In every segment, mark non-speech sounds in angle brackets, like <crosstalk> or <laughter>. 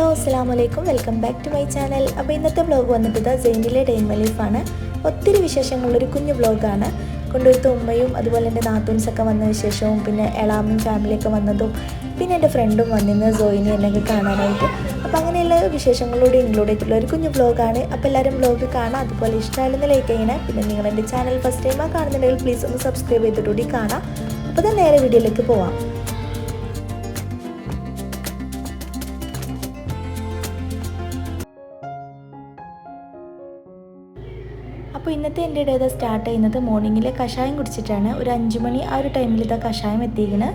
Hello അസ്സാം വലൈക്കും welcome back to my channel. അപ്പോൾ ഇന്നത്തെ വ്ലോഗ് വന്നിട്ട് ജെയിനിലെ ഡെയിൻ ലൈഫാണ് ഒത്തിരി വിശേഷങ്ങളുള്ളൊരു കുഞ്ഞു വ്ലോഗാണ്. കൊണ്ടുവരുത്ത ഉമ്മയും അതുപോലെ എന്റെ നാത്തൂൻസൊക്കെ വന്ന വിശേഷവും പിന്നെ എളാമും ഫാമിലിയൊക്കെ വന്നതും പിന്നെ എന്റെ ഫ്രണ്ടും വന്നിരുന്ന സോയിനി എന്നൊക്കെ കാണാനായിട്ട്. അപ്പോൾ അങ്ങനെയുള്ള വിശേഷങ്ങളോട് ഇൻക്ലൂഡ് ചെയ്തിട്ടുള്ള ഒരു കുഞ്ഞു വ്ലോഗാണ്. അപ്പോൾ എല്ലാവരും വ്ലോഗ് കാണാം. അതുപോലെ ഇഷ്ടമായിരുന്നു ലൈക്ക് ചെയ്യണേ. പിന്നെ നിങ്ങൾ എന്റെ ചാനൽ ഫസ്റ്റ് ടൈമാണ് കാണുന്നുണ്ടെങ്കിൽ പ്ലീസ് ഒന്ന് സബ്സ്ക്രൈബ് ചെയ്തിട്ടുകൂടി കാണാം. അപ്പോൾ തന്നെ നേരെ വീഡിയോയിലേക്ക് പോവാം. അപ്പോൾ ഇന്നത്തെ എന്റെ ഇടയിൽ സ്റ്റാർട്ട് ചെയ്യുന്നത് മോർണിംഗിൽ കഷായം കുടിച്ചിട്ടാണ്. ഒരു അഞ്ച് മണി ആ ഒരു ടൈമിൽ ഇതാ കഷായം എത്തിയിരിക്കുന്നത്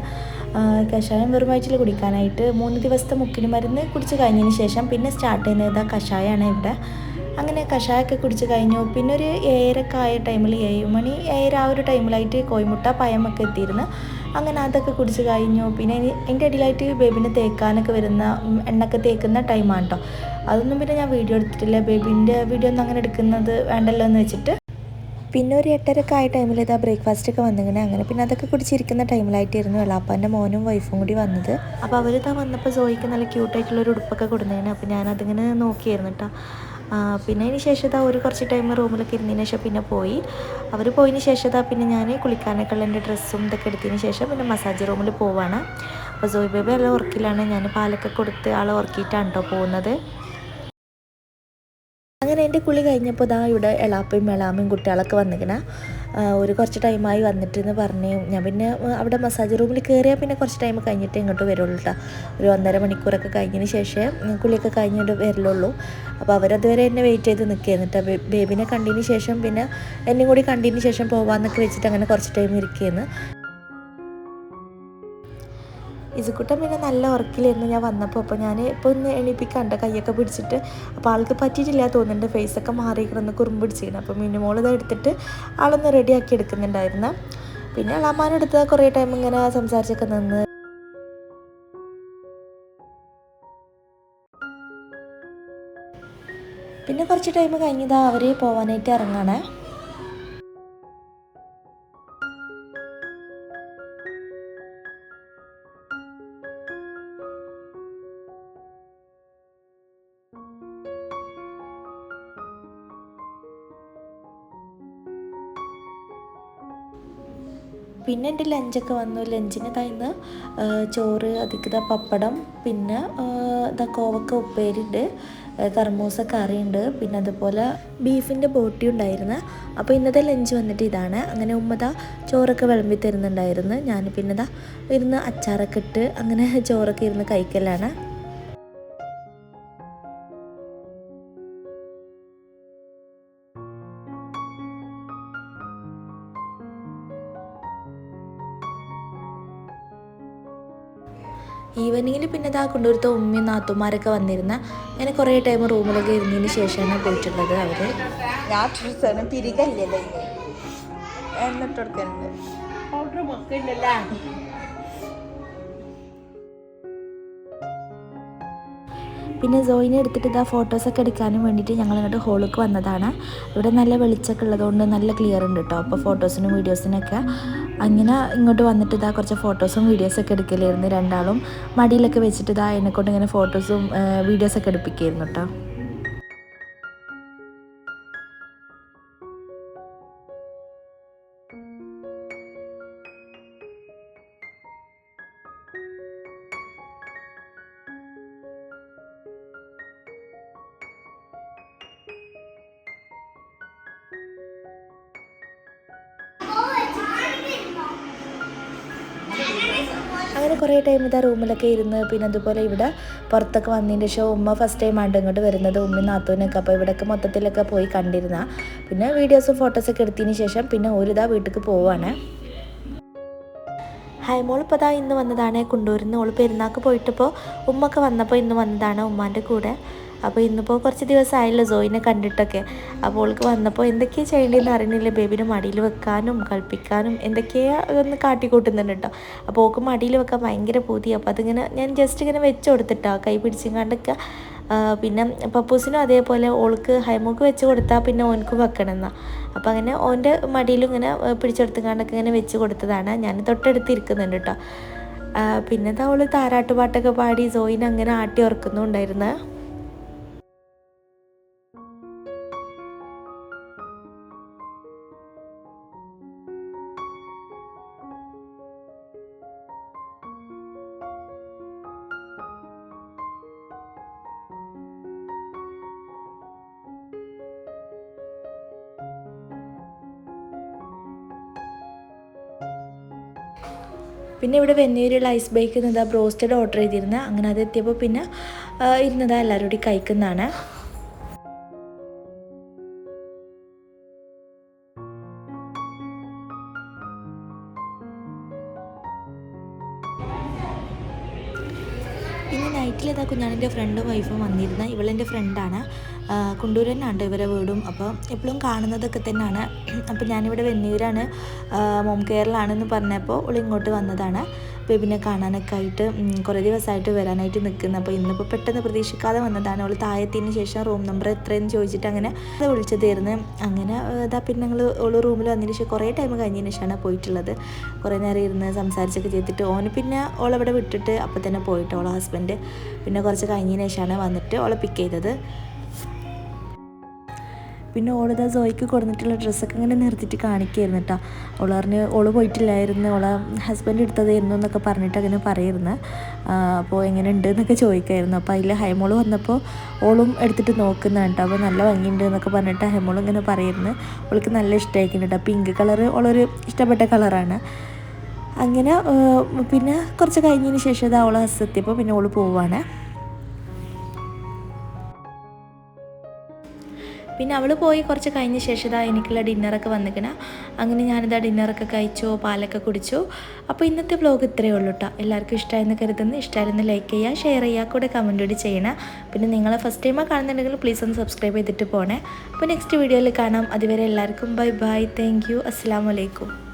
കഷായം വെറും വയറ്റിൽ കുടിക്കാനായിട്ട്. മൂന്ന് ദിവസത്തെ മുക്കിന് മരുന്ന് കുടിച്ച് കഴിഞ്ഞതിന് ശേഷം പിന്നെ സ്റ്റാർട്ട് ചെയ്യുന്നത് ഇതാ കഷായമാണ് ഇവിടെ. അങ്ങനെ കഷായമൊക്കെ കുടിച്ച് കഴിഞ്ഞു. പിന്നെ ഒരു ഏഴരക്കെ ആയ ടൈമിൽ ഏഴ് മണി ഏഴര ആ ഒരു ടൈമിലായിട്ട് കോയിമുട്ട പയമൊക്കെ എത്തിയിരുന്നു. അങ്ങനെ അതൊക്കെ കുടിച്ച് കഴിഞ്ഞു. പിന്നെ അതിന്റെ ഇടയിലായിട്ട് ബേബിനെ തേക്കാനൊക്കെ വരുന്ന എണ്ണൊക്കെ തേക്കുന്ന ടൈമാണ് കേട്ടോ അതൊന്നും പിന്നെ ഞാൻ വീഡിയോ എടുത്തിട്ടില്ല. ബേബിന്റെ വീഡിയോ ഒന്നും അങ്ങനെ എടുക്കുന്നത് വേണ്ടല്ലോ എന്ന് വെച്ചിട്ട്. പിന്നെ ഒരു എട്ടരക്കെ ആയ ടൈമിൽ ഇതാ ബ്രേക്ക്ഫാസ്റ്റ് ഒക്കെ വന്നിങ്ങനെ. അങ്ങനെ പിന്നെ അതൊക്കെ കുടിച്ചിരിക്കുന്ന ടൈമിലായിട്ടായിരുന്നു വെള്ളാപ്പാന്റെ മോനും വൈഫും കൂടി വന്നത്. അപ്പോൾ അവരിതാ വന്നപ്പോൾ സോയിക്ക് നല്ല ക്യൂട്ടായിട്ടുള്ള ഒരു ഉടുപ്പൊക്കെ കൊടുന്നേനെ. അപ്പോൾ ഞാനതിങ്ങനെ നോക്കിയായിരുന്നു കേട്ടോ പിന്നെ അതിന് ശേഷം ഇതാ ഒരു കുറച്ച് ടൈം റൂമിലൊക്കെ ഇരുന്നതിന് ശേഷം പിന്നെ പോയി. അവർ പോയതിന് ശേഷം ഇതാ പിന്നെ ഞാൻ കുളിക്കാനൊക്കെ ഉള്ള എന്റെ ഡ്രസ്സും ഇതൊക്കെ എടുത്തതിന് ശേഷം പിന്നെ മസാജ് റൂമിൽ പോവാണ്. അപ്പോൾ സോയി ബേബി അല്ല ഉറക്കിലാണ്. ഞാൻ പാലൊക്കെ കൊടുത്ത് ആളെ ഉറക്കിയിട്ടാണ് കേട്ടോ പോകുന്നത്. അങ്ങനെ എന്റെ കുളി കഴിഞ്ഞപ്പോൾ ദാ ഇവിടെ എളാപ്പയും എളാമയും കുട്ടികളൊക്കെ വന്നിക്കണ. ഒരു കുറച്ച് ടൈമായി വന്നിട്ടെന്ന് പറഞ്ഞു. ഞാൻ പിന്നെ അവിടെ മസാജ് റൂമിൽ കയറിയാൽ പിന്നെ കുറച്ച് ടൈം കഴിഞ്ഞിട്ട് ഇങ്ങോട്ട് വരുള്ളൂ കേട്ടോ ഒരു ഒന്നര മണിക്കൂറൊക്കെ കഴിഞ്ഞതിന് ശേഷം കുളിയൊക്കെ കഴിഞ്ഞിട്ട് വരലുള്ളൂ. അപ്പോൾ അവരതുവരെ എന്നെ വെയിറ്റ് ചെയ്ത് നിൽക്കുകയായിരുന്നു കേട്ടോ ബേബിനെ കണ്ടതിന് ശേഷം പിന്നെ എന്നെയും കൂടി കണ്ടതിന് ശേഷം പോകാമെന്നൊക്കെ വെച്ചിട്ട് അങ്ങനെ കുറച്ച് ടൈം ഇരിക്കുകയായിരുന്നു ഇസുക്കുട്ടൻ പിന്നെ നല്ല ഉറക്കിലായിരുന്നു ഞാൻ വന്നപ്പോൾ. അപ്പോൾ ഞാൻ ഇപ്പോൾ ഒന്ന് എണീപ്പിക്കണ്ട കൈയൊക്കെ പിടിച്ചിട്ട് അപ്പോൾ ആൾക്ക് പറ്റിയിട്ടില്ല തോന്നുന്നുണ്ട് ഫേസൊക്കെ മാറിയിരിക്കണമെന്ന് കുറുമ്പ് പിടിച്ചിരുന്നു അപ്പോൾ മിനിമോൾ ഇത് എടുത്തിട്ട് ആളൊന്ന് റെഡിയാക്കി എടുക്കുന്നുണ്ടായിരുന്നു. പിന്നെ അളാമാനെടുത്ത് കുറേ ടൈം ഇങ്ങനെ സംസാരിച്ചൊക്കെ നിന്ന്. പിന്നെ കുറച്ച് ടൈം കഴിഞ്ഞതാ അവർ പോവാനായിട്ട് ഇറങ്ങാണേ. പിന്നെ എന്റെ ലഞ്ചൊക്കെ വന്നു. ലഞ്ചിന് തൈന്ന് ചോറ് അതിക്കത പപ്പടം പിന്നെ ഇതാ കോവക്ക ഉപ്പേരിയുണ്ട് കർമൂസ കറിയുണ്ട് പിന്നെ അതുപോലെ ബീഫിന്റെ ബോട്ടി ഉണ്ടായിരുന്നു. അപ്പോൾ ഇന്നത്തെ ലഞ്ച് വന്നിട്ട് ഇതാണ്. അങ്ങനെ ഉമ്മത ചോറൊക്കെ വിളമ്പി തരുന്നുണ്ടായിരുന്നു. ഞാൻ പിന്നെ ഇതാ ഇരുന്ന് അച്ചാറൊക്കെ ഇട്ട് അങ്ങനെ <laughs> ചോറൊക്കെ ഇരുന്ന് കഴിക്കലാണ്. ഈവനിങ്ങിൽ പിന്നെ ഇതാ കൊണ്ടുവരുത്ത ഉമ്മയും നാത്തുമാരൊക്കെ വന്നിരുന്ന അങ്ങനെ കുറേ ടൈം റൂമിലൊക്കെ ഇരുന്നതിന് ശേഷമാണ് പോയിട്ടുള്ളത് അവർ ഞാൻ പിരികല്ലേ എന്നിട്ട് പിന്നെ സോയിനെ എടുത്തിട്ട് ഇതാ ഫോട്ടോസൊക്കെ എടുക്കാനും വേണ്ടിയിട്ട് ഞങ്ങൾ ഇങ്ങോട്ട് ഹോളിലേക്ക് വന്നതാണ്. ഇവിടെ നല്ല വെളിച്ചമൊക്കെ ഉള്ളതുകൊണ്ട് നല്ല ക്ലിയർ ഉണ്ട് കേട്ടോ അപ്പോൾ ഫോട്ടോസിനും വീഡിയോസിനൊക്കെ അങ്ങനെ ഇങ്ങോട്ട് വന്നിട്ട് ഇതാ കുറച്ച് ഫോട്ടോസും വീഡിയോസൊക്കെ എടുക്കലായിരുന്നു രണ്ടാളും. മടിയിലൊക്കെ വെച്ചിട്ട് ഇതാ എന്നെക്കൊണ്ട് ഇങ്ങനെ ഫോട്ടോസും വീഡിയോസൊക്കെ എടുപ്പിക്കായിരുന്നു കേട്ടോ അങ്ങനെ കുറേ ടൈം ഇതാ റൂമിലൊക്കെ ഇരുന്ന് പിന്നെ അതുപോലെ ഇവിടെ പുറത്തൊക്കെ വന്നതിന്റെ ശേഷം ഉമ്മ ഫസ്റ്റ് ടൈം ആണ് ഇങ്ങോട്ട് വരുന്നത് ഉമ്മയും നാത്തൂനൊക്കെ. അപ്പോൾ ഇവിടെയൊക്കെ മൊത്തത്തിലൊക്കെ പോയി കണ്ടിരുന്ന. പിന്നെ വീഡിയോസും ഫോട്ടോസൊക്കെ എടുത്തതിന് ശേഷം പിന്നെ ഒരിതാ വീട്ടിലേക്ക് പോവുകയാണ് ഹൈമോൾ ഇപ്പോൾ ഇതാ ഇന്ന് വന്നതാണ്. കൊണ്ടുവരുന്ന ഓൾ പെരുന്നാൾക്ക് പോയിട്ടിപ്പോൾ ഉമ്മൊക്കെ വന്നപ്പോൾ ഇന്ന് വന്നതാണ് ഉമ്മാന്റെ കൂടെ. അപ്പോൾ ഇന്നിപ്പോൾ കുറച്ച് ദിവസമായല്ലോ ജോയിനെ കണ്ടിട്ടൊക്കെ. അപ്പോൾ ഓൾക്ക് വന്നപ്പോൾ എന്തൊക്കെയാണ് ചെയ്യേണ്ടതെന്ന് അറിയുന്നില്ല. ബേബിനെ മടിയിൽ വെക്കാനും കളിപ്പിക്കാനും എന്തൊക്കെയാ ഒന്ന് കാട്ടിക്കൂട്ടുന്നുണ്ട് കേട്ടോ. അപ്പോൾ ഓൾക്ക് മടിയിൽ വെക്കാൻ ഭയങ്കര പൂതി. അപ്പോൾ അതിങ്ങനെ ഞാൻ ജസ്റ്റ് ഇങ്ങനെ വെച്ച് കൊടുത്തിട്ടാ. കൈ പിടിച്ചിങ്ങാണ്ടൊക്കെ പിന്നെ പപ്പൂസിനും അതേപോലെ ഓൾക്ക് ഹൈമോക്ക് വെച്ച് കൊടുത്താൽ പിന്നെ ഓനക്ക് വെക്കണം എന്നാ അപ്പോൾ അങ്ങനെ ഓന്റെ മടിയിലും ഇങ്ങനെ പിടിച്ചെടുത്തുകൊണ്ടൊക്കെ ഇങ്ങനെ വെച്ച് കൊടുത്തതാണ്. ഞാൻ തൊട്ടടുത്ത് ഇരിക്കുന്നുണ്ട് കേട്ടോ. പിന്നെന്താ പിന്നെ അവൾ താരാട്ടുപാട്ടൊക്കെ പാടി സോയിനെ അങ്ങനെ ആട്ടി ഉറക്കുന്നുണ്ടായിരുന്നു? പിന്നെ ഇവിടെ വെന്നീരുള്ള ഐസ് ബേക്കിൽ നിന്ന് ബ്രോസ്റ്റഡ് ഓർഡർ ചെയ്തിരുന്നത് അങ്ങനെ അത് എത്തിയപ്പോൾ പിന്നെ ആ, ഇരുന്നതാ എല്ലാവരും കൂടി കഴിക്കുന്നതാണ്. നൈറ്റിൽ ഇതാ കുഞ്ഞാണിന്റെ ഫ്രണ്ടും വൈഫും വന്നിരുന്ന. ഇവളെന്റെ ഫ്രണ്ടാണ് തന്നെയാണ് ഇവരെ വീടും. അപ്പോൾ എപ്പോഴും കാണുന്നതൊക്കെ തന്നെയാണ്. അപ്പോൾ ഞാനിവിടെ വെന്നൂരാണ് മോം കെയറിലാണെന്ന് പറഞ്ഞപ്പോൾ ഇങ്ങോട്ട് വന്നതാണ്. ബേബിനെ കാണാനൊക്കെ ആയിട്ട് കുറേ ദിവസമായിട്ട് വരാനായിട്ട് നിൽക്കുന്നത് അപ്പോൾ ഇന്നിപ്പോൾ പെട്ടെന്ന് പ്രതീക്ഷിക്കാതെ വന്നതാണ്. അവൾ താഴെത്തിന് ശേഷം റൂം നമ്പർ എത്രയെന്ന് ചോദിച്ചിട്ട് അങ്ങനെ അത് വിളിച്ചതായിരുന്നു. അങ്ങനെ അതാ പിന്നെ ഞങ്ങൾ ഓൾ റൂമിൽ വന്നതിന് ശേഷം കുറേ ടൈം കഴിഞ്ഞതിന് ശേഷമാണ് പോയിട്ടുള്ളത്. കുറേ നേരം ഇരുന്ന് സംസാരിച്ചൊക്കെ ചെയ്തിട്ട് ഓന് പിന്നെ ഓളവിടെ വിട്ടിട്ട് അപ്പോൾ തന്നെ പോയിട്ട് ഓളെ ഹസ്ബൻഡ് പിന്നെ കുറച്ച് കഴിഞ്ഞതിന് ശേഷമാണ് വന്നിട്ട് ഓളെ പിക്ക് ചെയ്തത്. പിന്നെ ഓളിതാ സോയ്ക്ക് കൊടുത്തിട്ടുള്ള ഡ്രസ്സൊക്കെ ഇങ്ങനെ നിർത്തിയിട്ട് കാണിക്കായിരുന്നു കേട്ടോ. ഓൾ പറഞ്ഞ് ഓൾ പോയിട്ടില്ലായിരുന്നു ഓളെ ഹസ്ബൻഡ് എടുത്തതായിരുന്നു എന്നൊക്കെ പറഞ്ഞിട്ട് അങ്ങനെ പറയുന്നു. അപ്പോൾ എങ്ങനെ ഉണ്ട് എന്നൊക്കെ ചോദിക്കായിരുന്നു. അപ്പോൾ അതിൽ ഹൈമോൾ വന്നപ്പോൾ ഓളും എടുത്തിട്ട് നോക്കുന്ന കേട്ടോ. അപ്പോൾ നല്ല ഭംഗിയുണ്ട് എന്നൊക്കെ പറഞ്ഞിട്ട് ഹൈമോൾ ഇങ്ങനെ പറയുന്നു. ഓൾക്ക് നല്ല ഇഷ്ടമായിരിക്കും കേട്ടോ. പിങ്ക് കളറ് ഓളൊരു ഇഷ്ടപ്പെട്ട കളറാണ്. അങ്ങനെ പിന്നെ കുറച്ച് കഴിഞ്ഞതിന് ശേഷം ഇത് അവളെ ഹസ്സെത്തിയപ്പോൾ പിന്നെ ഓൾ പോവാണ്. പിന്നെ അവൾ പോയി കുറച്ച് കഴിഞ്ഞ ശേഷം ഇതാ എനിക്കുള്ള ഡിന്നറൊക്കെ വന്നിക്കണ. അങ്ങനെ ഞാനിതാ ഡിന്നറൊക്കെ കഴിച്ചു പാലൊക്കെ കുടിച്ചു. അപ്പോൾ ഇന്നത്തെ വ്ലോഗ് ഇത്രയേ ഉള്ളൂ കേട്ടോ എല്ലാവർക്കും ഇഷ്ടമായെന്ന് കരുതുന്നു. ഇഷ്ടമായിരുന്നു ലൈക്ക് ചെയ്യുക ഷെയർ ചെയ്യുക കൂടെ കമന്റ് കൂടി ചെയ്യണം. പിന്നെ നിങ്ങൾ ഫസ്റ്റ് ടൈമാണ് കാണുന്നുണ്ടെങ്കിൽ പ്ലീസ് ഒന്ന് സബ്സ്ക്രൈബ് ചെയ്തിട്ട് പോണേ. അപ്പോൾ നെക്സ്റ്റ് വീഡിയോയിൽ കാണാം. അതുവരെ എല്ലാവർക്കും ബൈ ബൈ താങ്ക് യു അസ്സാം വലൈക്കും